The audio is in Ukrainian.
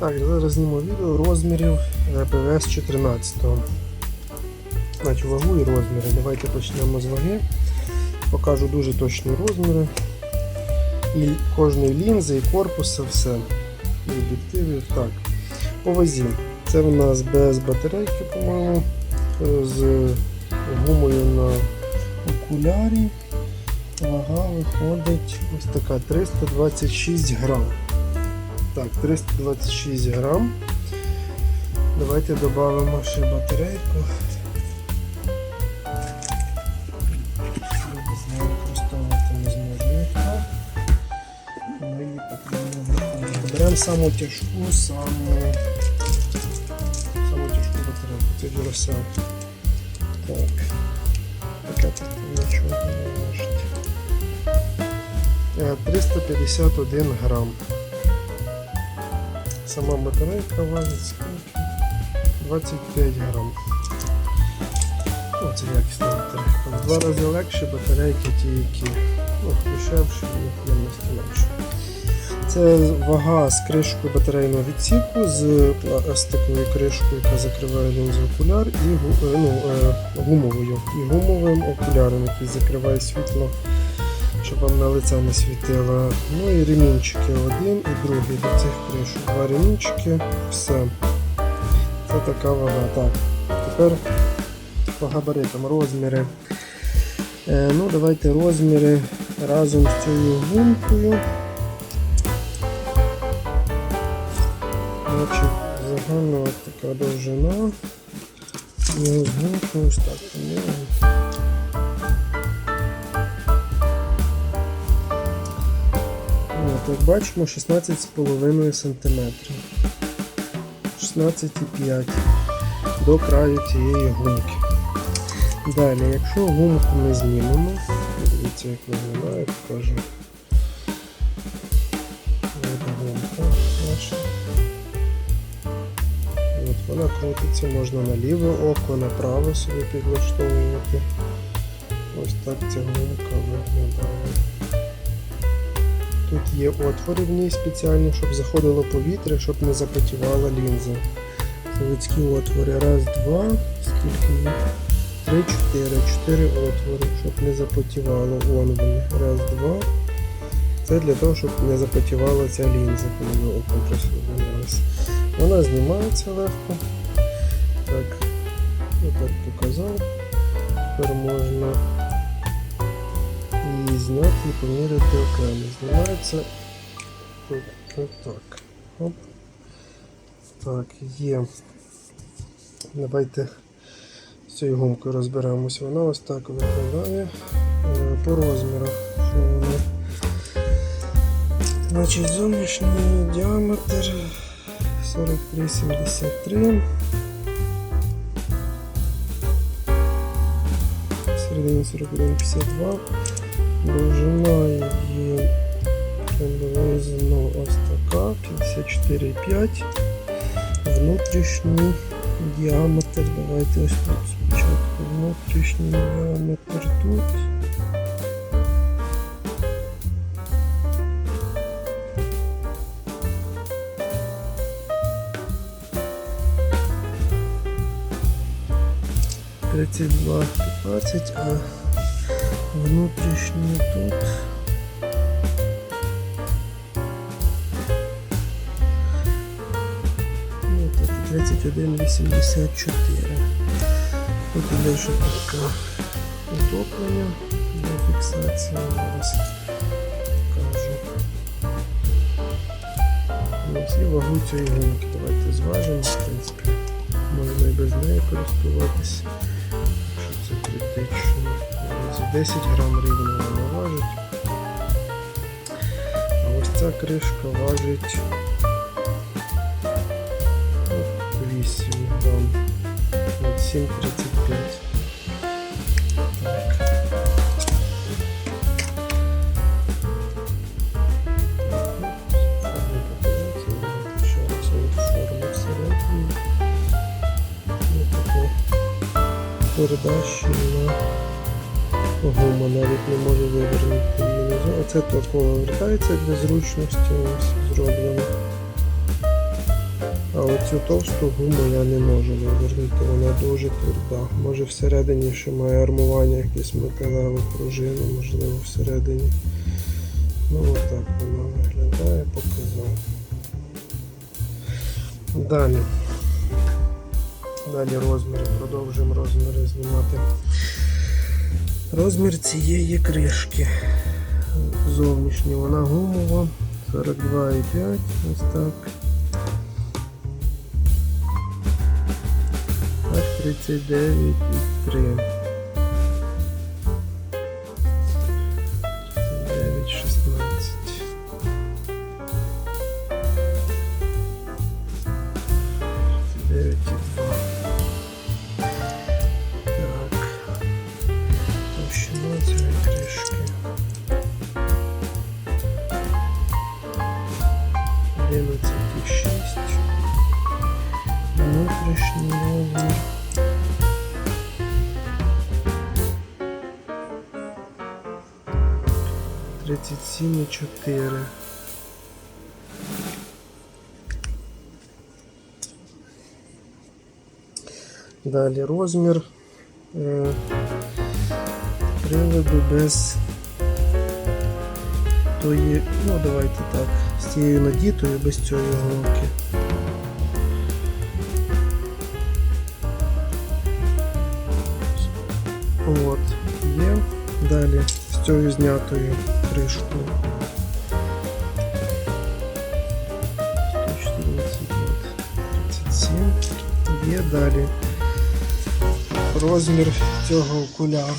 Так, зараз зніму відео розмірів е, ПВС 14. Значить, вагу і розміри. Давайте почнемо з ваги. Покажу дуже точні розміри. І кожної лінзи, і корпуса, все. І об'єктивів. Так. По вазі. Це в нас без батарейки, по-моєму, е, з гумою на окулярі. Вага виходить ось така 326 грам. Так, 326 грам. Давайте додамо ще батарейку. Беремо саму тяжку, саму, саму тяжку батарейку. Це Duracell. Так. Таке тут нічого не важить. Е, 351 грам. Сама батарейка скільки? 25 грам. Ну, це якісна батарейка. В два рази легше батарейки ті, які ну, дешевші ємності менше. Це вага з кришкою батарейного відсіку, з пластиковою кришкою, яка закриває лінзу окуляр, і е, ну, е, гумовою, і гумовим окуляром, який закриває світло, щоб вам на лице не світило. Ну і ремінчики один і другий до цих кришок. Два ремінчики, все. Це така вага. Так. Тепер по габаритам розміри. Е, ну, давайте розміри разом з цією гумкою. Значить, загальна от така довжина. І ось гумка ось так як бачимо, 16,5 см. 16,5 до краю цієї гумки. Далі, якщо гумку ми знімемо, дивіться, як виглядає, покажу. Наша. Вона крутиться, можна на ліве око, на праве собі підлаштовувати. Ось так ця гумка виглядає. Тут є отвори в ній спеціальні, щоб заходило повітря, щоб не запотівала лінза. Заводські отвори. Раз, два, скільки їх? Три, чотири. Чотири отвори, щоб не запотівало. Вон вони. Раз, два. Це для того, щоб не запотівала ця лінза, коли ми оком. Вона знімається легко. Так, отак показав. Тепер можна її зняти і поміряти окремо. Знімається тут, отак. Оп. Так, є. Давайте з цією гумкою розберемося. Вона ось так виглядає Е, по розмірах. Значить, зовнішній діаметр 43,73. Середина 41,52. Довжина її приблизно ось така, 54,5. Внутрішній діаметр. Давайте ось тут спочатку. Внутрішній діаметр тут. Тридцять два п'ятнадцять, а внутрішній тут. Ну, тут 31,84. Тут іде ще таке утоплення для фіксації. Зараз покажу. Ось і вагу цієї гумки. Давайте зважимо, в принципі. Можна і без неї користуватися. Якщо це критично. Ось 10 грам рівно вона важить. А ось ця кришка важить ну, 8 грам. 7,35. Так. Форму показати, ще раз форму всередині. Ось таку передачі на гума навіть не може вивернути. Оце тако вертається для зручності ось зроблено. цю товсту гуму я не можу вивернути, вона дуже тверда. Може всередині ще має армування якесь металеву пружину, можливо всередині. Ну отак вона виглядає, показав. Далі. Далі розміри, продовжуємо розміри знімати. Розмір цієї кришки. Зовнішня вона гумова. 42,5, ось так. Аж 39,3. Розмір. Тридцять сім і чотири. Далі розмір е, приводу без тої, ну давайте так, з цією надітою без цієї голки. От, є. Далі з цією знятою кришкою. 114, 37. Є далі розмір цього окуляру.